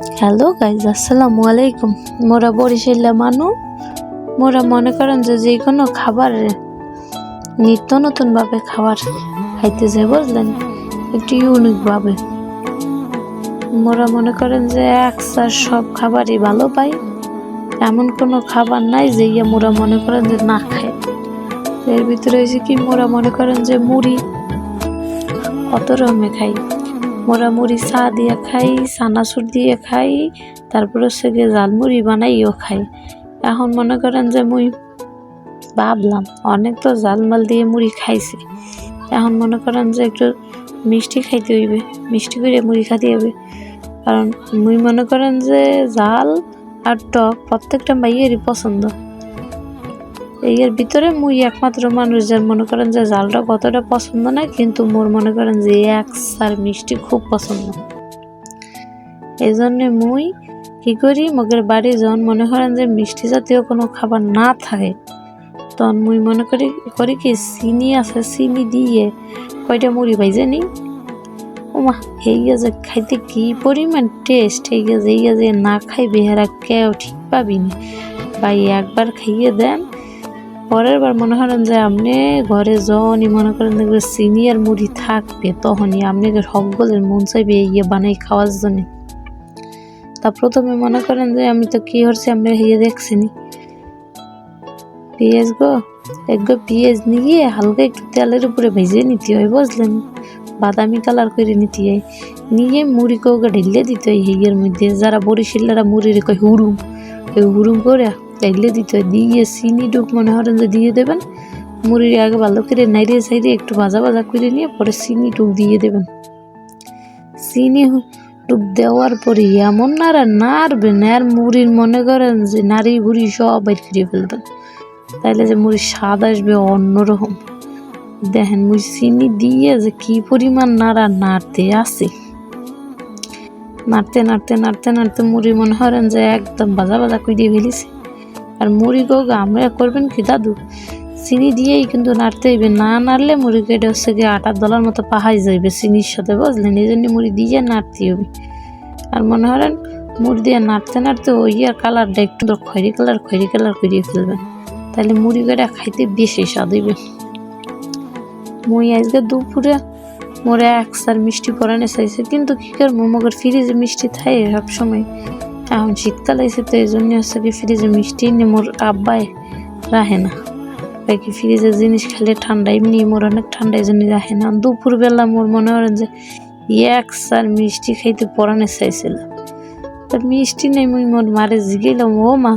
Hello guys আসসালামু আলাইকুম মোরা বরিশাল্লা মানু মোরা মনে করেন যে যে কোনো খাবার নিত্য নতুনভাবে খাবার খাইতে যাই বুঝলেন? একটু ইউনিকভাবে। মোরা মনে করেন যে একসার সব খাবারই ভালো পাই। এমন কোনো খাবার নাই যে ইয়ে মোরা মনে করেন যে না খায়। এর ভিতরে হয়েছে কি, মোরা মনে করেন যে মুড়ি কত রকমে খাই। মোরা মুড়ি চা দিয়ে খাই, চানাচুর দিয়ে খাই, তারপরে হচ্ছে গিয়ে জালমুড়ি বানাইও খাই। এখন মনে করেন যে মুই ভাবলাম, অনেক তো জালমাল দিয়ে মুড়ি খাইছি। এখন মনে করেন যে একটু মিষ্টি খাইতে হইবে, মিষ্টি করে মুড়ি খাইতে হবে। কারণ মুই মনে করেন যে জাল আর টক প্রত্যেকটা মাইয়েরই পছন্দ। এর ভিতরে মুই একমাত্র মানুষ যার মনে করেন যে জালটা কতটা পছন্দ না, কিন্তু মোর মনে করেন যে এক সার মিষ্টি খুব পছন্দ। এই জন্যে মুই কি করি, মগের বাড়ি যখন মনে করেন যে মিষ্টি জাতীয় কোনো খাবার না থাকে, তখন মুই মনে করি করি কি, চিনি আছে, চিনি দিয়ে কয়টা মুড়ি ভাইজে নি ওমা এই যে খাইতে কি পরিমাণ টেস্ট এই যে এই যে না খাইবে হেরা কেউ ঠিক পাবি না ভাই, একবার খাইয়ে দেন। পরের বার মনে করেন যে আপনি ঘরে যখনই মনে করেন দেখবে চিনি আর মুড়ি থাকবে, তখনই আপনাকে সকলের মন চাইবে ইয়ে বানাই খাওয়ার জন্য। তা প্রথমে মনে করেন যে আমি তো কি হচ্ছে আমরা হিয়ে দেখছিনি পেঁয়াজ গো, এক গো পেঁয়াজ নিয়ে হালকা একটু তেলের উপরে ভেজে নিতে হয়, বুঝলেন? বাদামি কালার করে নিতে হয়। নিয়ে মুড়ি কৌকে ঢেলে দিতে হয় হিয়ের মধ্যে। যারা বরিশালেরা মুড়ির কয় হুড়ুম ওই হুড়ুম করে ঢেলে দিতে হয়। দিয়ে চিনি ডুক মনে করেন যে দিয়ে দেবেন। মুড়ির আগে ভালো করে নাইড়িয়ে সাইড়ে একটু ভাজা ভাজা করে নিয়ে পরে চিনি টুক দিয়ে দেবেন। চিনি টুক দেওয়ার পরে এমন নাড়া নাড়বেন, আর মুড়ির মনে করেন যে নাড়ি বুড়ি সব বাইর করে ফেলবেন। তাইলে যে মুড়ির স্বাদ আসবে অন্যরকম। দেখেন মুড়ি চিনি দিয়ে যে কি পরিমাণ নাড়া নাড়তে আসে নাড়তে নাড়তে নাড়তে নাড়তে মুড়ি মনে করেন যে একদম বাজা ভাজা করে ফেলিছে। আর মুড়ি গো আমরা করবেন কি দাদু? চিনি দিয়েই কিন্তু নাড়তে হইবে। না নাড়লে মুড়ি কেটে হচ্ছে গিয়ে আটার দলার মতো পাহাই যাইবে, চিনির সাথে বুঝলেন এই জন্য মুড়ি দিয়ে নাড়তে হবে আর মনে করেন, মুড়ি দিয়ে নাড়তে নাড়তে ওই আর কালারটা একটু খয়েরি কালার খয়েরি কালার করিয়ে ফেলবেন। তাহলে মুড়ি কেটে খাইতে বেশি স্বাদ হইবে। মুই আজকে দুপুরে মোরে এক সার মিষ্টি পরানে চাইছে, কিন্তু কি কর মোমগর ফ্রিজে মিষ্টি থাকে সবসময়। এখন শীতকাল আইছে তো এই জন্য হচ্ছে কি ফ্রিজে মিষ্টি নিয়ে মোর আব্বাই রাখে না। কি ফ্রিজের জিনিস খেলে ঠান্ডা, এমনি মোর অনেক ঠান্ডা এই জন্য রাখে না। দুপুরবেলা মোর মনে করেন যে এক সার মিষ্টি খাইতে পরানে চাইছিল তা মিষ্টি নেই মুই মোর মারে জিগেলাম ও মা।